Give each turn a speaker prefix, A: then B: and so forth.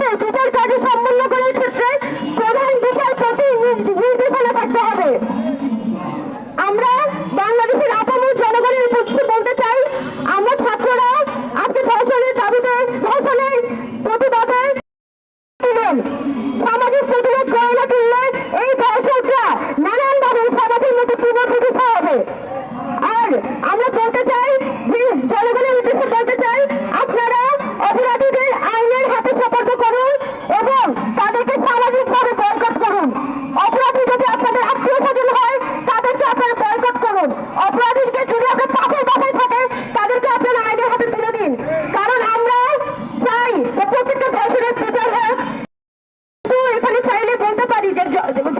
A: ক্ষেত্রে বিচার কাজে সম্পন্ন করার ক্ষেত্রে প্রধান বিচারপতি নির্দেশনা থাকতে হবে। আমরা বাংলাদেশের আপামর জনগণের পক্ষে বলতে চাই, আমরা ছাত্ররা আজকে ধর্ষণের দাবিতে, ধর্ষণের প্রতিবাদে, সামাজিক প্রতিবাদ الجد